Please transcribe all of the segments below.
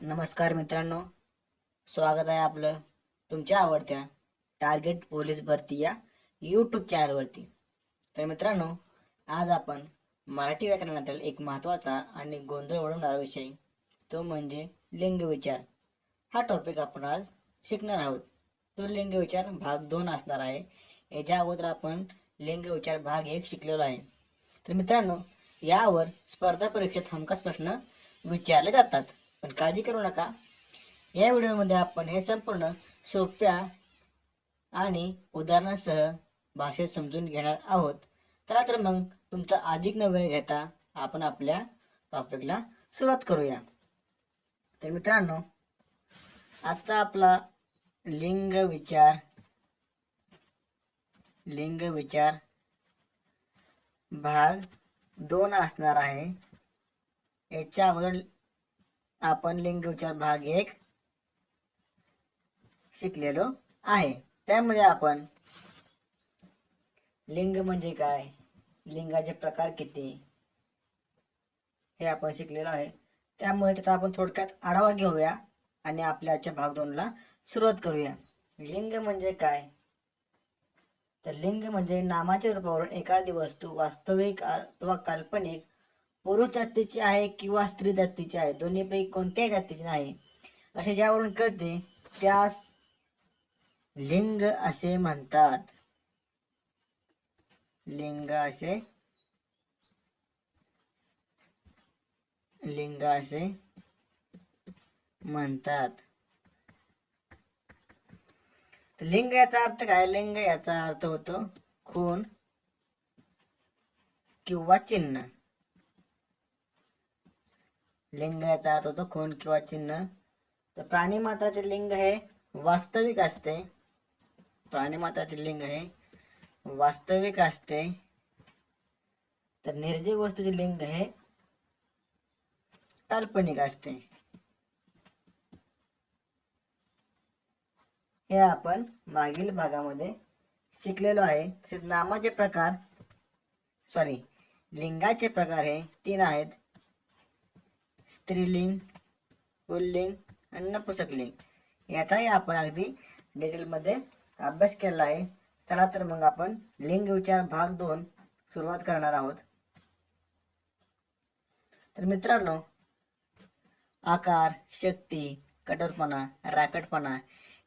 नमस्कार मित्रांनो. स्वागत आहे आपलं तुमच्या आवडत्या टार्गेट पोलीस भरती या यूट्यूब चॅनलवरती तर मित्रांनो आज आपण मराठी व्याकरणातील एक महत्त्वाचा आणि गोंधळ ओढवणारा विषय तो म्हणजे लिंग विचार. हा टॉपिक आपण आज शिकणार आहोत. तो लिंग विचार भाग दोन असणार आहे. याच्या अगोदर आपण लिंग विचार भाग एक शिकलेलो आहे. तर मित्रांनो यावर स्पर्धा परीक्षेत हमखास प्रश्न विचारले जातात. पण काळजी करू नका. या व्हिडिओमध्ये आपण हे संपूर्ण सोप्या आणि उदाहरणासह भाषेत समजून घेणार आहोत. चला तर मग तुमचा अधिक न वेळ घेता आपण आपल्या टॉपिकला सुरुवात करूया. तर मित्रांनो आजचा आपला लिंग विचार लिंग विचार भाग दोन असणार आहे. याच्या अगोदर आपण लिंग विचार भाग एक शिकलेलो आहे. त्यामध्ये आपण लिंग म्हणजे काय? लिंगाचे प्रकार किती? हे आपण शिकलेलो आहे. त्यामुळे त्याचा आपण थोडक्यात आढावा घेऊया आणि आपल्या आजच्या भाग दोनला सुरुवात करूया. लिंग म्हणजे काय? तर लिंग म्हणजे नामाच्या रूपावरून एखादी वस्तू वास्तविक अथवा काल्पनिक पुरुष जातीची आहे किंवा स्त्री जातीची आहे. दोन्हीपैकी कोणत्याही जातीची नाही. असे ज्यावरून कळते त्यास लिंग असे म्हणतात. लिंग असे लिंग असे म्हणतात. लिंग याचा अर्थ काय? लिंग याचा अर्थ होतो खून किंवा चिन्ह. लिंग याचा अर्थ होतो खून किंवा चिन्ह. तर प्राणी मात्राचे लिंग हे वास्तविक असते. प्राणी मात्राचे लिंग हे वास्तविक असते. तर निर्जीव वस्तूचे लिंग हे काल्पनिक असते. हे आपण मागील भागामध्ये शिकलेलो आहे. तसेच नामाचे प्रकार सॉरी लिंगाचे प्रकार हे तीन आहेत. स्त्रीलिंग पुल्लिंग आणि नपुसकलिंग. याचाही आपण अगदी डिटेलमध्ये अभ्यास केला आहे. चला तर मग आपण लिंग विचार भाग दोन सुरुवात करणार आहोत. तर मित्रांनो आकार शक्ती कठोरपणा राकटपणा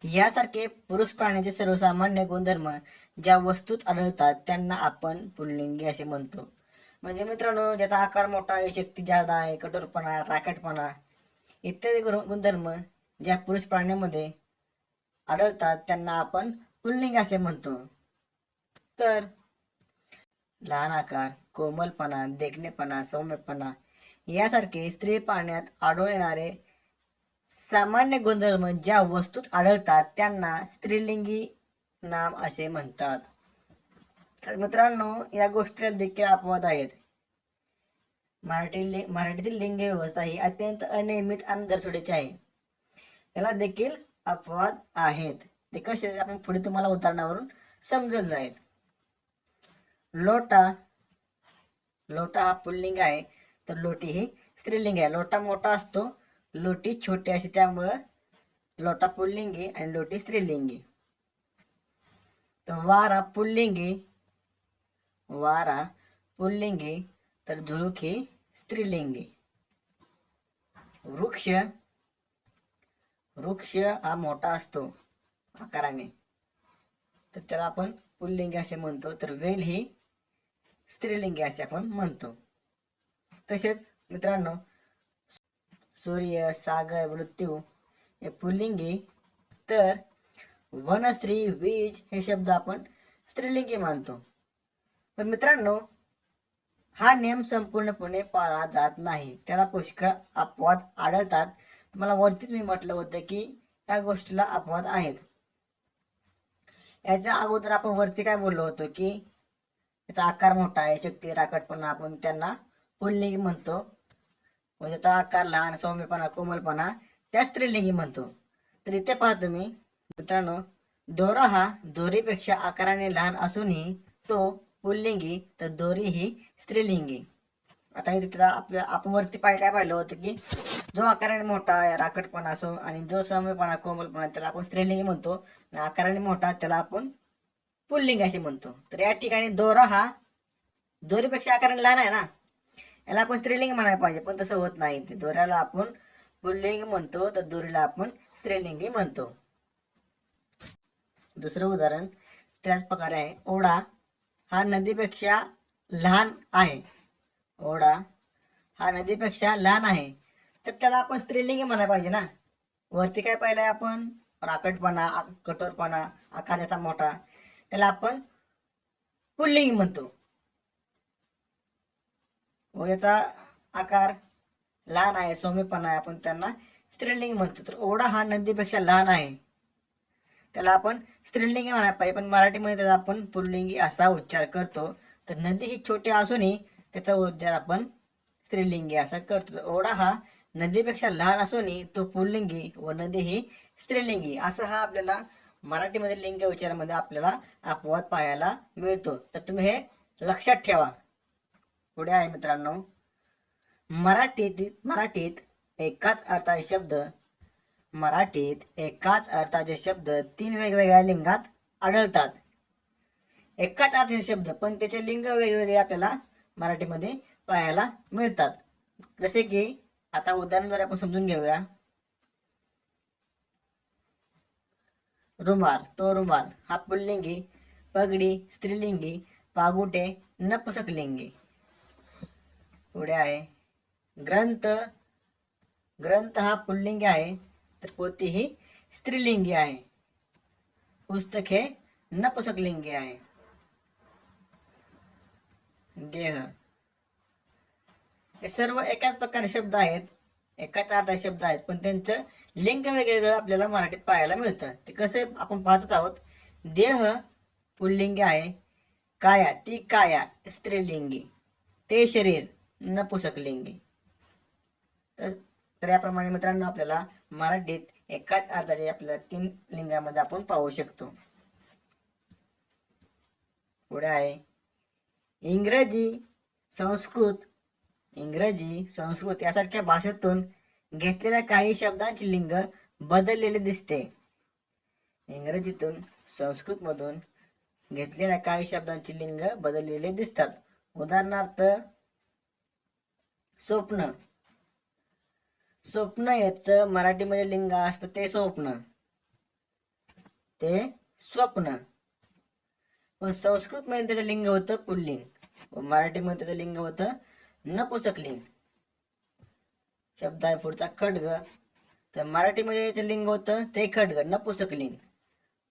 यासारखे पुरुष प्राण्याचे सर्वसामान्य गुणधर्म ज्या वस्तूत आढळतात त्यांना आपण पुल्लिंगी असे म्हणतो. म्हणजे मित्रांनो ज्याचा आकार मोठा आहे शक्ती जादा आहे कठोरपणा राखटपणा इत्यादी गुण- गुणधर्म ज्या पुरुष प्राण्यामध्ये आढळतात त्यांना आपण पुल्लिंग असे म्हणतो. तर लहान आकार कोमलपणा देखणेपणा सौम्यपणा यासारखे स्त्री पाण्यात आढळून येणारे सामान्य गुणधर्म ज्या वस्तूत आढळतात त्यांना स्त्रीलिंगी नाम असे म्हणतात. तर मित्रांनो या गोष्टीला देखील अपवाद आहेत. मराठी मराठीतील लिंग व्यवस्था ही अत्यंत अनियमित आणि दरसोडीची आहे. याला देखील अपवाद आहेत. ते कसे आपण पुढे तुम्हाला उदाहरणावरून समजून जाईल. लोटा लोटा हा पुल्लिंग आहे. तर लोटी ही स्त्रीलिंग आहे. लोटा मोठा असतो लोटी छोटी असते. त्यामुळं लोटा पुल्लिंगी आणि लोटी स्त्रीलिंगी तर वारा पुल्लिंगी वारा पुल्लिंगी तर झुळूक ही स्त्रीलिंगी. वृक्ष वृक्ष हा मोठा असतो आकाराने. तर त्याला आपण पुल्लिंगी असे म्हणतो. तर वेल ही स्त्रीलिंगी असे आपण म्हणतो. तसेच मित्रांनो सूर्य सागर मृत्यू हे पुल्लिंगी. तर वनस्त्री वीज हे शब्द आपण स्त्रीलिंगी मानतो. पण मित्रांनो हा नियम संपूर्णपणे पाळला जात नाही. त्याला पुष्कळ अपवाद आढळतात. तुम्हाला वरतीच मी म्हटलं होतं की या गोष्टीला अपवाद आहेत. याच्या अगोदर आपण वरती काय बोललो होतो की याचा आकार मोठा आहे शक्ती राखटपणा आपण त्यांना पुल्लिंगी म्हणतो. म्हणजे त्याचा आकार लहान सौम्यपणा कोमलपणा त्या स्त्रीलिंगी म्हणतो. तर इथे पाहतो मी मित्रांनो दोरा हा दोरीपेक्षा आकाराने लहान असूनही तो पुल्लिंगी तर दोरी ही स्त्रीलिंगी. आता इथे आपल्या आपण वरती पाय काय पाहिलं होतं की जो आकाराने मोठा राखटपणा असो आणि जो समयपणा कोमलपणा त्याला आपण स्त्रीलिंगी म्हणतो. आणि आकाराने मोठा त्याला आपण पुल्लिंग असे म्हणतो. तर या ठिकाणी दोरा हा दोरीपेक्षा आकाराने लहान आहे ना? याला आपण स्त्रीलिंग म्हणायला पाहिजे पण तसं होत नाही. ते दोऱ्याला आपण पुल्लिंग म्हणतो तर दोरीला आपण स्त्रीलिंगी म्हणतो. दुसरं उदाहरण त्याच प्रकारे आहे ओढा. हा नदीपेक्षा लहान आहे. ओढा हा नदीपेक्षा लहान आहे. तर त्याला आपण स्त्रीलिंगी म्हणायला पाहिजे ना. वरती काय पाहिलंय आपण? राकटपणा कठोरपणा आकार त्याचा मोठा. त्याला आपण पुल्लिंग म्हणतो. व याचा आकार लहान आहे सौम्यपणा आहे आपण त्यांना स्त्रीलिंग म्हणतो. तर ओढा हा नदीपेक्षा लहान आहे. त्याला आपण स्त्रीलिंगी म्हणायला पाहिजे. पण मराठीमध्ये त्याचा आपण पुल्लिंगी असा उच्चार करतो. तर नदी ही छोटी असूनही त्याचा उच्चार आपण स्त्रीलिंगी असा करतो. ओढा हा नदीपेक्षा लहान असूनही तो पुल्लिंगी व नदी ही स्त्रीलिंगी असं हा आपल्याला मराठीमध्ये लिंग उच्चारामध्ये आपल्याला अपवाद पाहायला मिळतो. तर तुम्ही हे लक्षात ठेवा. पुढे आहे मित्रांनो. मराठीत मराठीत एकाच अर्थाचे शब्द मराठीत एकाच अर्थाचे शब्द तीन वेगवेगळ्या लिंगात आढळतात. एकाच अर्थाचे शब्द पण त्याचे लिंग वेगवेगळे आपल्याला मराठीमध्ये पाहायला मिळतात. जसे की आता उदाहरणाद्वारे आपण समजून घेऊया. रुमाल तो रुमाल हा पुल्लिंगी पगडी स्त्रीलिंगी पागुटे नपुसकलिंगी. पुढे आहे. ग्रंथ. ग्रंथ हा पुल्लिंगी आहे. तर पोती ही स्त्रीलिंगी आहे. पुस्तक हे नपुसकलिंगी आहे. देह. हे सर्व एकाच प्रकारे शब्द आहेत. एकाच अर्धा शब्द आहेत. पण त्यांचं लिंग वेगवेगळं आपल्याला मराठीत पाहायला मिळतं. ते कसं आपण पाहतच आहोत. देह पुल्लिंगी आहे. काया ती काया स्त्रीलिंगी. ते शरीर नपुसकलिंगी. तर याप्रमाणे मित्रांनो आपल्याला मराठीत एकाच अर्थाचे आपल्याला तीन लिंगामध्ये आपण पाहू शकतो. पुढे आहे. इंग्रजी संस्कृत इंग्रजी संस्कृत यासारख्या भाषेतून घेतलेल्या काही शब्दांची लिंग बदललेले दिसते. इंग्रजीतून संस्कृतमधून घेतलेल्या काही शब्दांची लिंग बदललेले दिसतात. उदाहरणार्थ स्वप्न. स्वप्न याचं मराठीमध्ये लिंग असतं ते स्वप्न. ते स्वप्न. पण संस्कृत मध्ये त्याचं लिंग होतं पुल्लिंग. व मराठीमध्ये त्याचं लिंग होतं नपुसकलिंग शब्द आहे पुढचा खडग. तर मराठीमध्ये याचं लिंग होतं ते खडग नपुसकलिंग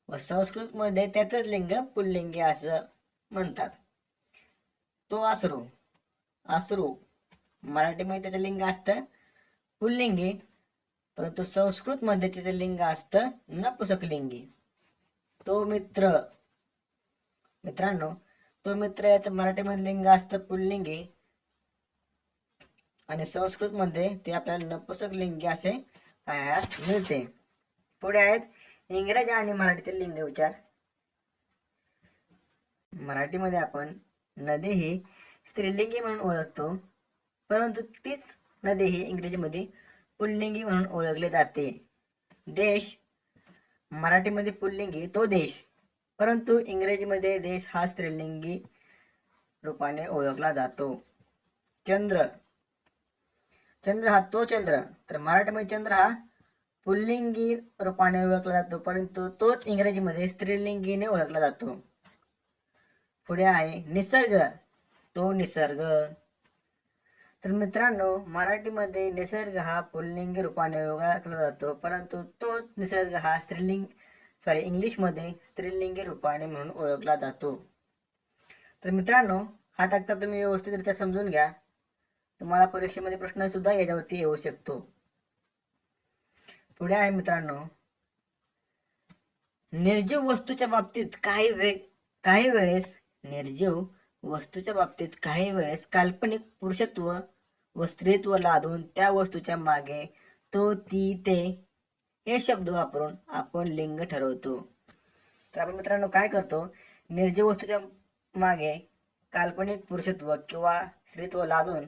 व संस्कृत मध्ये त्याचंच लिंग पुल्लिंगी असं म्हणतात. तो आसरू आसरू मराठीमध्ये त्याचं लिंग असतं पुल्लिंगी. परंतु संस्कृत मध्ये लिंग असतं नपुसकलिंगी तो मित्र मित्रांनो तो मित्र याचं मराठीमध्ये लिंग असतं पुल्लिंगी. आणि संस्कृत मध्ये ते आपल्याला नपुसक लिंगी असे पाहायला मिळते. पुढे आहेत इंग्रजी आणि मराठीतील लिंग विचार. मराठीमध्ये आपण नदी ही स्त्रीलिंगी म्हणून ओळखतो. परंतु तीच नदी ही इंग्रजीमध्ये पुल्लिंगी म्हणून ओळखले जाते. देश मराठीमध्ये पुल्लिंगी तो देश. परंतु इंग्रजीमध्ये देश हा स्त्रीलिंगी रूपाने ओळखला जातो. चंद्र चंद्र हा तो चंद्र. तर मराठीमध्ये चंद्र हा पुल्लिंगी रूपाने ओळखला जातो परंतु तोच इंग्रजीमध्ये स्त्रीलिंगीने ओळखला जातो. पुढे आहे निसर्ग. तो निसर्ग. तर मित्रांनो मराठीमध्ये निसर्ग हा पुल्लिंगी रूपाने ओळखला जातो परंतु तोच निसर्ग हा स्त्रीलिंग सॉरी इंग्लिशमध्ये स्त्रीलिंगी रूपाने म्हणून ओळखला जातो. तर मित्रांनो हा तक्ता तुम्ही व्यवस्थितरित्या समजून घ्या. तुम्हाला परीक्षेमध्ये प्रश्न सुद्धा याच्यावरती येऊ शकतो. पुढे आहे मित्रांनो निर्जीव वस्तूच्या बाबतीत काही वे काही वेळेस निर्जीव वस्तूच्या बाबतीत काही वेळेस काल्पनिक पुरुषत्व व स्त्रीत्व लादून त्या वस्तूच्या मागे तो ती ते हे शब्द वापरून आपण लिंग ठरवतो. तर आपण मित्रांनो काय करतो? निर्जीव वस्तूच्या मागे काल्पनिक पुरुषत्व किंवा स्त्रीत्व लादून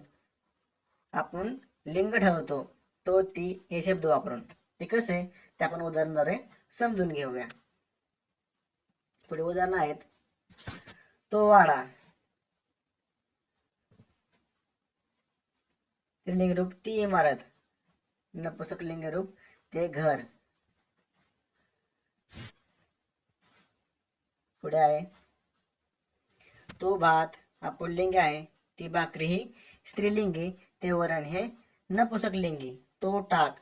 आपण लिंग ठरवतो. तो ती हे शब्द वापरून. ते कसे? ते आपण उदाहरणाद्वारे समजून घेऊया. पुढे उदाहरण आहेत. तो वाडा. स्त्रीलिंग रूप ती इमारत. नपुसकलिंग रूप ते घर. पुढे आहे. तो भात हा पुल्लिंग आहे. ती भाकरी ही स्त्रीलिंगी ते वरण हे नपुसकलिंगी तो टाक.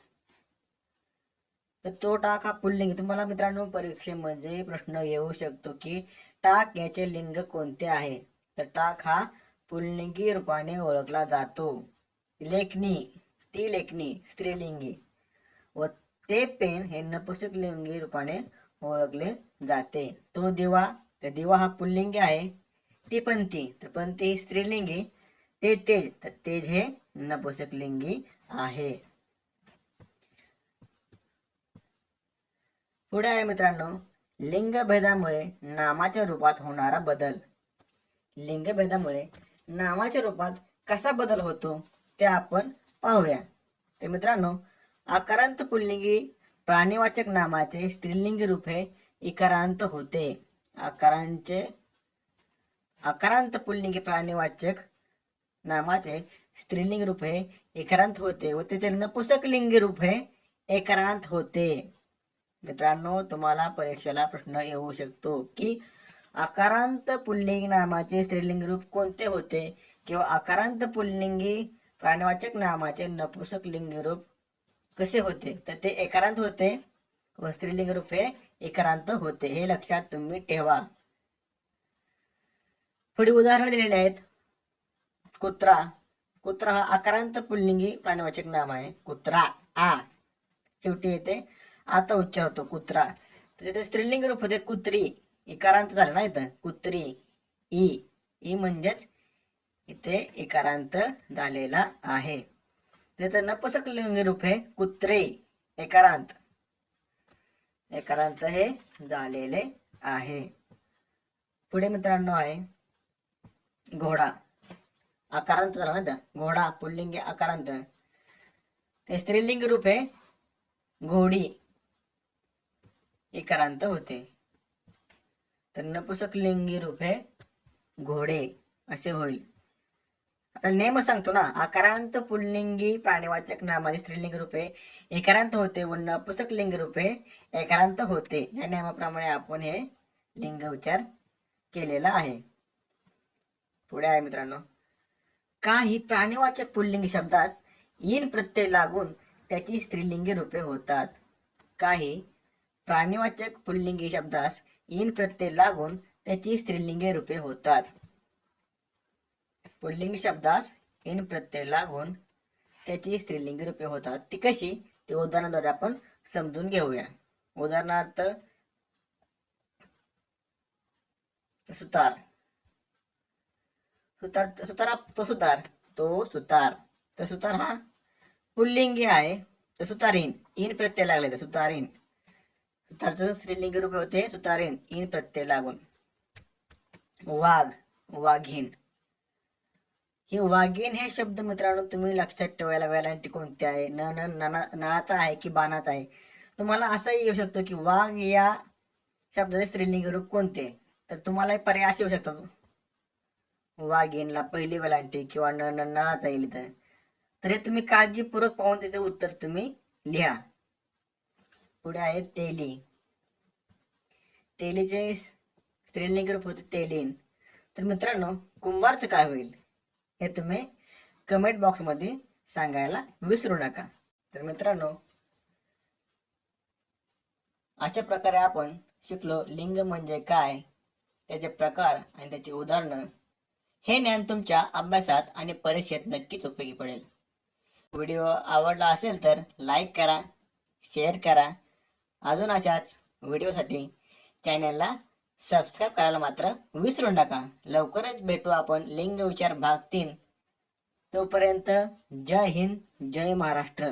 तर तो टाक हा पुल्लिंग. तुम्हाला मित्रांनो परीक्षेमध्ये प्रश्न येऊ शकतो की टाक याचे लिंग कोणते आहे? तर टाक हा पुल्लिंगी रूपाने ओळखला जातो. लेखनी ती लेखनी स्त्रीलिंगी व ते पेन हे नपुसक लिंगी रूपाने ओळखले जाते. तो दिवा तर दिवा हा पुल्लिंगी आहे. ती पंथी तर पंथी ही स्त्रीलिंगी ते तेज तर तेज हे नपुसक लिंगी आहे. पुढे आहे मित्रांनो लिंगभेदामुळे नामाच्या रूपात होणारा बदल. लिंगभेदामुळे नामाच्या रूपात कसा बदल होतो? ते आपण पाहूया. ते मित्रांनो आकारांत पुल्लिंगी प्राणीवाचक नामाचे स्त्रीलिंगी रूप हे इकारांत होते. आकारांचे आकारांत पुल्लिंगी प्राणीवाचक नामाचे स्त्रीलिंग रूप हे एकारांत होते व त्याचे नपुसक लिंगी रूप हे एकारांत होते. मित्रांनो तुम्हाला परीक्षेला प्रश्न येऊ शकतो की आकारांत पुल्लिंग नामाचे स्त्रीलिंग रूप कोणते होते किंवा आकारांत पुल्लिंगी प्राणवाचक नामाचे नपुसक लिंग रूप कसे होते? तर ते एकारांत होते. व स्त्रीलिंग रूप हे एकारांत होते. हे लक्षात तुम्ही ठेवा. पुढे उदाहरण दिलेले आहेत. कुत्रा. कुत्रा हा आकारांत पुल्लिंगी प्राणवाचक नाम आहे. कुत्रा. आ. शेवटी येते. आता उच्चार होतो. कुत्रा. तर तिथे स्त्रीलिंग रूप होते. कुत्री. इकारांत झालं ना इथं. कुत्री. ई. ई म्हणजेच इथे इकारांत झालेला आहे. त्याचं नपुसक लिंगी रूप आहे कुत्रे एकारांत. एकारांत हे झालेले आहे. पुढे मित्रांनो आहे घोडा. आकारांत झाला ना घोडा पुल्लिंगी आकारांत. ते स्त्रीलिंग रूप आहे घोडी इकारांत होते. तर नपुसक लिंगी रूप आहे घोडे असे होईल. नेम सांगतो ना आकारांत पुल्लिंगी प्राणीवाचक नामाने स्त्रीलिंग रूपे एकारांत होते व नपुसक लिंग रूपे एकारांत होते या नियमाप्रमाणे आपण हे लिंग उच्चार केलेला आहे. पुढे आहे मित्रांनो. काही प्राणीवाचक पुल्लिंगी शब्दास इन प्रत्यय लागून त्याची स्त्रीलिंगी रूपे होतात. काही प्राणीवाचक पुल्लिंगी शब्दास इन प्रत्यय लागून त्याची स्त्रीलिंगी रूपे होतात. पुल्लिंग शब्दास इन प्रत्यय लागून त्याची स्त्रीलिंगी रूपे होतात. ती कशी? ते उदाहरणाद्वारे आपण समजून घेऊया. उदाहरणार्थ सुतार. सुतार सुतार तो सुतार. तो सुतार. तर सुतार हा पुल्लिंगी आहे. तर सुतारीन इन प्रत्यय लागले तर सुतारीन सुतारचं स्त्रीलिंगी रूप होते सुतारीन इन प्रत्यय लागून. वाघ. वाघीन हे वाघीण हे शब्द मित्रांनो तुम्ही लक्षात ठेवायला वेलांटी कोणती आहे? न न नळाचा आहे की बाणाचा आहे? तुम्हाला असंही येऊ शकतो की वाघ या शब्दाचे स्त्रीलिंग रूप कोणते? तर तुम्हाला पर्याय असे येऊ शकतात. वाघीणला पहिली वेलांटी किंवा न न नळाचा येईल इथं. तर हे तुम्ही काळजीपूर्वक पाहून त्याचे उत्तर तुम्ही लिहा. पुढे आहे तेली. तेलीचे स्त्रीलिंग रूप होते तेलीन. तर मित्रांनो कुंभारचं काय होईल? हे तुम्ही कमेंट बॉक्समध्ये सांगायला विसरू नका. तर मित्रांनो अशा प्रकारे आपण शिकलो लिंग म्हणजे काय त्याचे प्रकार आणि त्याची उदाहरणं. हे ज्ञान तुमच्या अभ्यासात आणि परीक्षेत नक्कीच उपयोगी पडेल. व्हिडिओ आवडला असेल तर लाईक करा शेअर करा. अजून अशाच व्हिडिओसाठी चॅनलला सबस्क्राईब करायला मात्र विसरू नका. लवकरच भेटू आपण लिंग विचार भाग तीन. तोपर्यंत जय हिंद जय महाराष्ट्र.